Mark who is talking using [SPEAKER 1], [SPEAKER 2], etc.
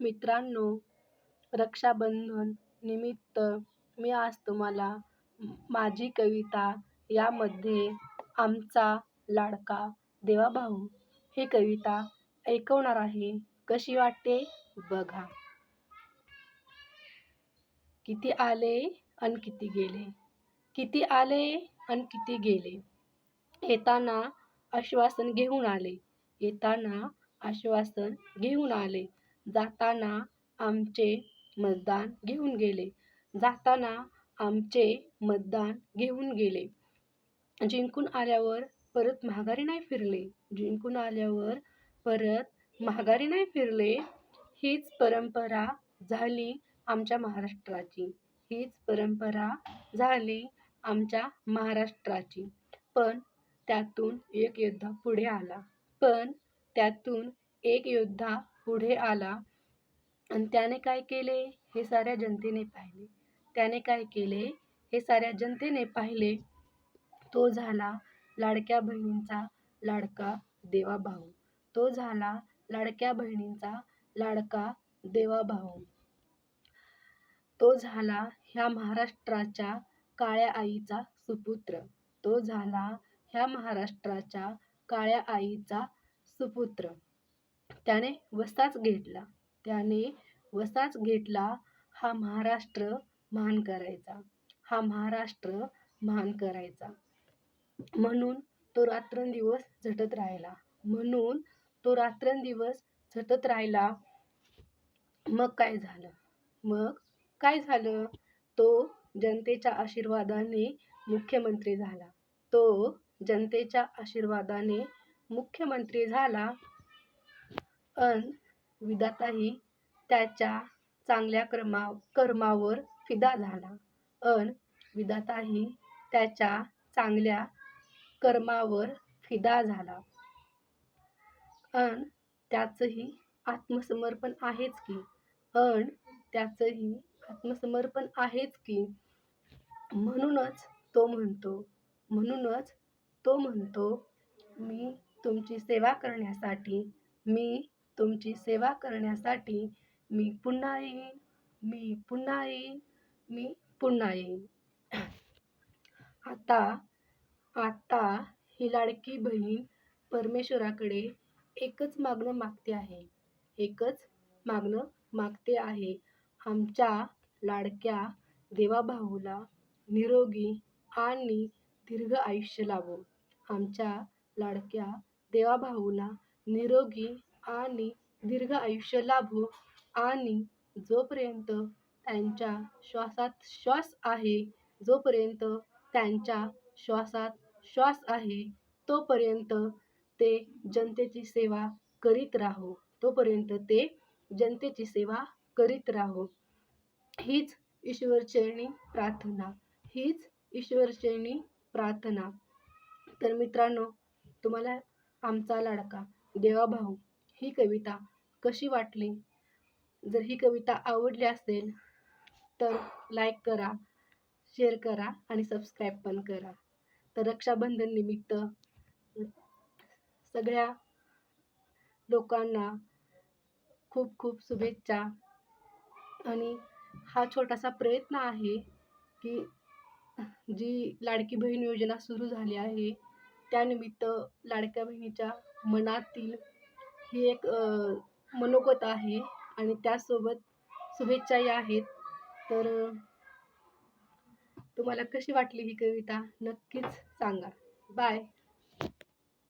[SPEAKER 1] मित्रांनो रक्षाबंधन निमित्त मी आज तुम्हाला माझी कविता यामध्ये आमचा लाडका देवाभाऊ ही कविता ऐकवणार आहे. कशी वाटते? बघा. किती आले अन किती गेले. किती आले अन किती गेले. येताना आश्वासन घेऊन आले. येताना आश्वासन घेऊन आले. जाताना आमचे मतदान घेऊन गेले. जाताना आमचे मतदान घेऊन गेले. जिंकून आल्यावर परत माघारी नाही फिरले. जिंकून आल्यावर परत माघारी नाही फिरले. हीच परंपरा झाली आमच्या महाराष्ट्राची. हीच परंपरा झाली आमच्या महाराष्ट्राची. पण त्यातून एक योद्धा पुढे आला. पण त्यातून एक योद्धा पुढे आला. आणि त्याने काय केले? हे साऱ्या जनतेने पाहिले. त्याने काय केले? हे साऱ्या जनतेने पाहिले. तो झाला लाडक्या बहिणींचा लाडका देवाभाऊ तो झाला लाडक्या बहिणींचा लाडका देवाभाऊ तो झाला ह्या महाराष्ट्राच्या काळ्या आईचा सुपुत्र. तो झाला ह्या महाराष्ट्राच्या काळ्या आईचा सुपुत्र. त्याने वसाच घेतला. त्याने वसाच घेतला हा महाराष्ट्र महान करायचा. हा महाराष्ट्र महान करायचा. म्हणून तो रात्रंदिवस झटत राहिला. म्हणून तो रात्रंदिवस झटत राहिला. मग काय झालं? मग काय झालं? तो जनतेच्या आशीर्वादाने मुख्यमंत्री झाला. तो जनतेच्या आशीर्वादाने मुख्यमंत्री झाला. अन विधाताही त्याच्या चांगल्या क्रमा कर्मावर फिदा झाला. अन विधाताही त्याच्या चांगल्या कर्मावर फिदा झाला. अन त्याचंही आत्मसमर्पण आहेच की अन त्याचंही आत्मसमर्पण आहेच की म्हणूनच तो म्हणतो म्हणूनच तो म्हणतो मी तुमची सेवा करण्यासाठी मी तुमची सेवा करण्यासाठी मी पुन्हा येईन. मी पुन्हा येईन. मी पुन्हा येईन. आता आता ही लाडकी बहीण परमेश्वराकडे एकच मागणं मागते आहे. एकच मागणं मागते आहे. आमच्या लाडक्या देवाभाऊला निरोगी आणि दीर्घ आयुष्य लाभो. आमच्या लाडक्या देवाभाऊला निरोगी आणि दीर्घ आयुष्य लाभो. आणि जोपर्यंत त्यांच्या श्वासात श्वास आहे जोपर्यंत त्यांच्या श्वासात श्वास आहे तोपर्यंत ते जनतेची सेवा करीत राहो. तोपर्यंत ते जनतेची सेवा करीत राहो. हीच ईश्वरचरणी प्रार्थना. हीच ईश्वरचरणी प्रार्थना. तर मित्रांनो तुम्हाला आमचा लाडका देवाभाऊ ही कविता कशी वाटली? जर ही कविता आवडली असेल तर लाईक करा शेअर करा आणि सबस्क्राईब पण करा. तर रक्षाबंधन निमित्त सगळ्या लोकांना खूप खूप शुभेच्छा. आणि हा छोटासा प्रयत्न आहे की जी लाडकी बहीण योजना सुरू झाली आहे त्यानिमित्त लाडक्या बहिणीच्या मनातील ही एक मनोगत आहे आणि त्यासोबत शुभेच्छाही आहेत. तर तुम्हाला कशी वाटली ही कविता? नक्कीच सांगा. बाय.